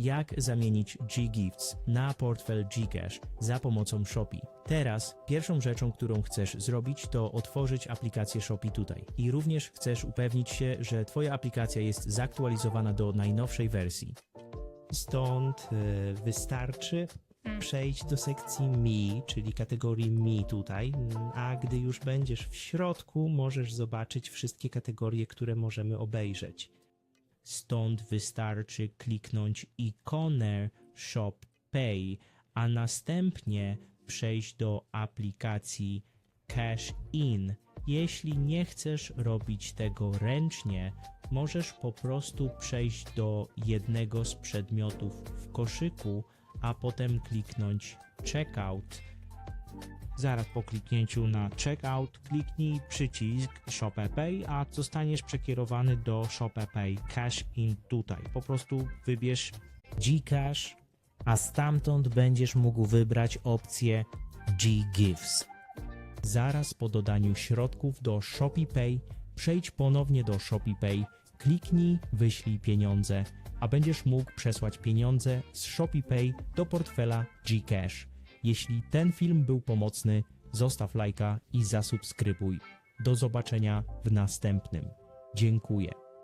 jak zamienić G-Gifts na portfel Gcash za pomocą Shopee. Teraz pierwszą rzeczą, którą chcesz zrobić, to otworzyć aplikację Shopee tutaj. I również chcesz upewnić się, że Twoja aplikacja jest zaktualizowana do najnowszej wersji. Stąd e, wystarczy przejść do sekcji Mi, czyli kategorii Mi tutaj, a gdy już będziesz w środku, możesz zobaczyć wszystkie kategorie, które możemy obejrzeć. Stąd wystarczy kliknąć ikonę Shop Pay, a następnie przejść do aplikacji Cash In. Jeśli nie chcesz robić tego ręcznie, możesz po prostu przejść do jednego z przedmiotów w koszyku, a potem kliknąć Checkout. Zaraz po kliknięciu na Checkout kliknij przycisk Shop Pay, a zostaniesz przekierowany do Shop Pay Cash In tutaj. Po prostu wybierz Gcash, a stamtąd będziesz mógł wybrać opcję G-Gifts. Zaraz po dodaniu środków do Shopee Pay przejdź ponownie do Shopee Pay, kliknij wyślij pieniądze, a będziesz mógł przesłać pieniądze z Shopee Pay do portfela Gcash. Jeśli ten film był pomocny, zostaw lajka i zasubskrybuj. Do zobaczenia w następnym. Dziękuję.